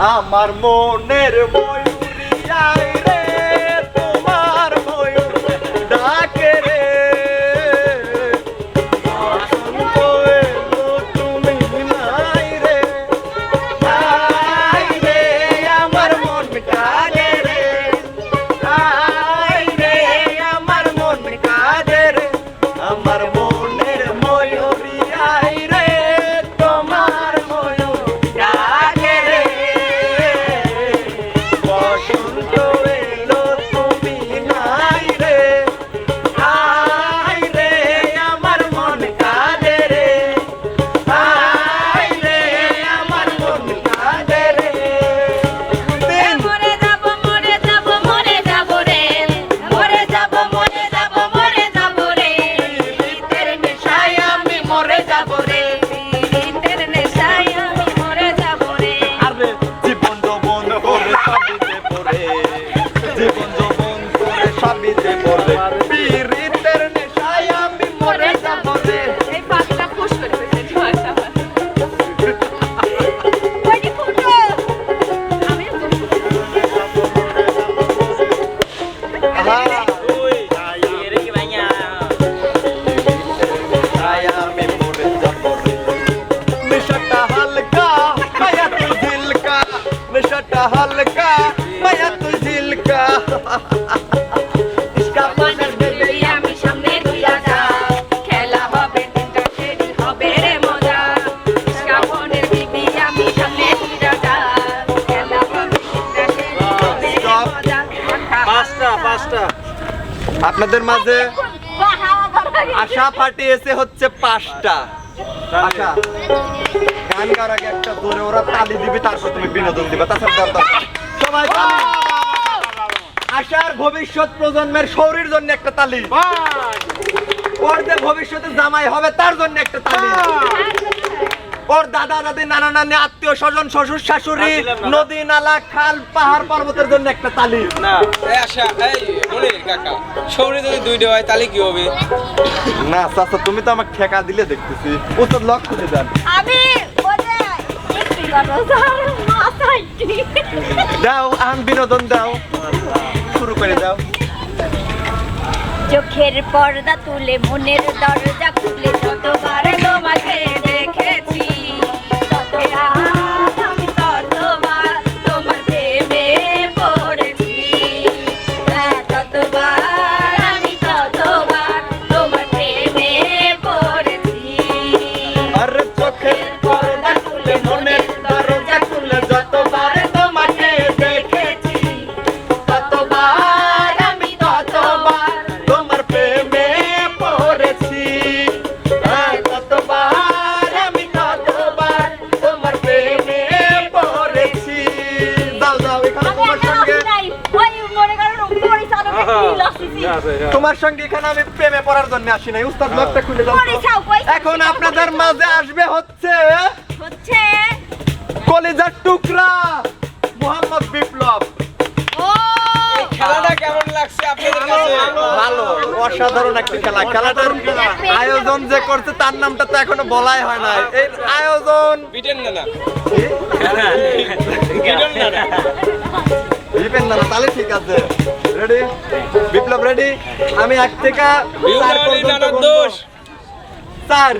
আমার মনের ময়ূরিয়ায় রে। আপনাদের মাঝে আশা ফাটিয়েছে হচ্ছে পাঁচটা। আশা। গান গাওয়ার আগে একটা জোরে ওরা তালি দিবি তারপর তুমি বিনোদন দিবা। তাছাড়া দরকার। সবাই তালি আশার ভবিষ্যৎ প্রজন্মের শৌরির জন্য একটা তালি। ভবিষ্যতে জামাই হবে তার জন্য একটা তালি। ওর দাদা দাদি নানা নানি আত্মীয় স্বজন শ্বশুর শাশুড়ি নদী নালা খাল পাহাড় পর্বতের জন্য একটা তালি। না এই আশা এই মনির কাকা। সৌরি যদি দুইটা হয় তাহলে কি হবে? না চাচা তুমি তো আমাকে ঠেকা দিলে দেখতেছি। লক্ষ্য দিয়ে যান আমি দাও আন বিনোদন দাও। শুরু করে দাও। চোখের পর্দা তুলে মনের দরজা খুলে যতবার তোমাকে তোমার সঙ্গে এখানে আমি প্রেমে পড়ার জন্য আসি নাই। উস্তাদ লকটা খুলে দাও এখন আপনাদের মাঝে আসবে হচ্ছে হচ্ছে কলিজার টুকরা মোহাম্মদ বিপ্লব। খেলাটা কেমন লাগছে আপনাদের কাছে? ভালো। অসাধারণ একটা খেলা। খেলাটার আয়োজন যে করছে তার নামটা তো এখনও বলাই হয় নাই। এই আয়োজন বিটেন না না বিটেন না না দিবেন না তাহলে ঠিক আছে। রেডি বিপ্লব রেডি আমি এক থেকে চার পর্যন্ত। দোষ। চার।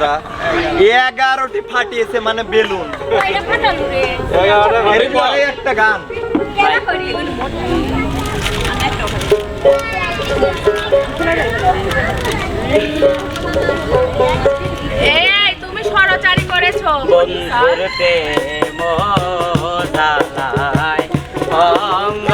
বন্ধুরা এগারোটি ফাটিয়েছে মানে বেলুন। এরপরে একটা গান। তুমি সরচারি করেছ। বন্ধুর প্রেম জ্বালায় অঙ্গ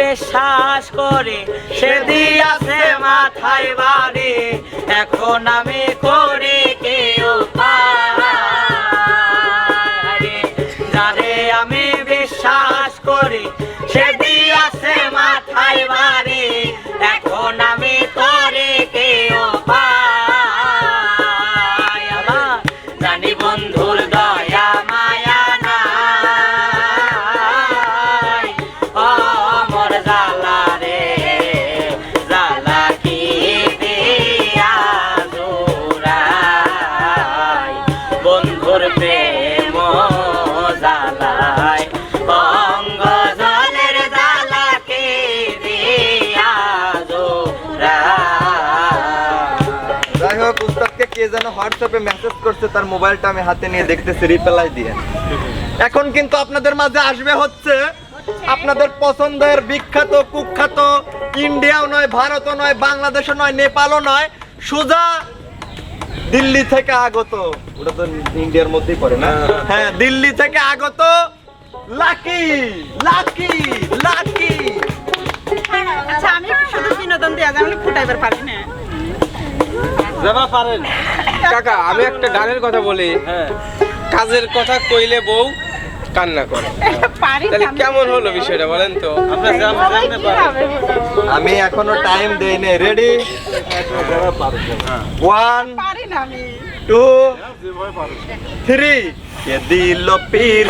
বিশ্বাস করি সে দিয়াছে মাথায় বাড়ি। এখন আমি করি কি উপায় মেসেজ করছে, তার মোবাইলটা আমি হাতে নিয়ে দেখতেছি রিপ্লাই দিয়ে। এখন কিন্তু আপনাদের মাঝে আসবে হচ্ছে, আপনাদের পছন্দের বিখ্যাত, কুখ্যাত, ইন্ডিয়াও নয়, ভারতও নয়, বাংলাদেশও নয়, নেপালও নয়, সোজা দিল্লি থেকে আগত। ওটা তো ইন্ডিয়ার মধ্যেই পড়ে না? হ্যাঁ। দিল্লি থেকে আগত লাকি লাকি লাকি। আচ্ছা আমি শুধু বিনোদন দেওয়া যায় আমি ফুটাইবার পারি না। যাবা পারেন কাকা আমি একটা গানের কথা বলি। কাজের কথা কইলে বউ কান্না করে তাহলে কেমন হলো বিষয়টা বলেন তো আপনার আমি এখনও টাইম দেই নাই রেডি ওয়ান পারি না আমি টু থ্রি দিল পিল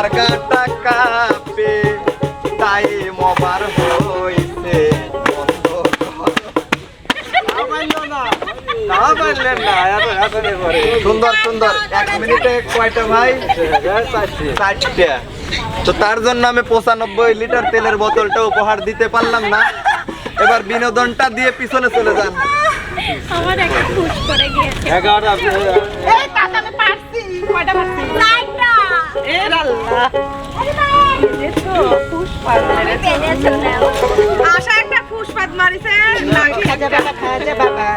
আমার গাটা কাঁপে তাই মবার হইছে সুন্দর সুন্দর। এক মিনিটে কয়টা ভাই? চারটে তো তার জন্য আমি পঁচানব্বই লিটার তেলের বোতলটা উপহার দিতে পারলাম না। এবার বিনোদনটা দিয়ে পিছনে চলে যান। আমার একটা করে গিয়েছে। এই আমি পারছি। কয়টা পারছি? লাইটটা এ আল্লাহ আশা একটা ফুসপাত মারিছে বাবা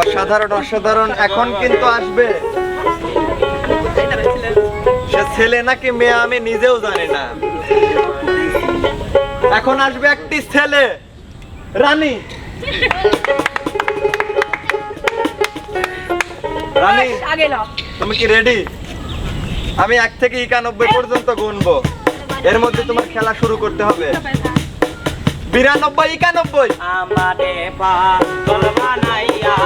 অসাধারণ অসাধারণ। এখন কিন্তু আসবে। সে ছেলে নাকি মেয়ে আমি নিজেও জানি না। এখন আসবে একটি ছেলে রানী। রানী তুমি কি রেডি আমি এক থেকে একানব্বই পর্যন্ত গুনবো। এর মধ্যে তোমার খেলা শুরু করতে হবে। বিরানব্বই একানব্বই। আমারে পাগল বানাইয়া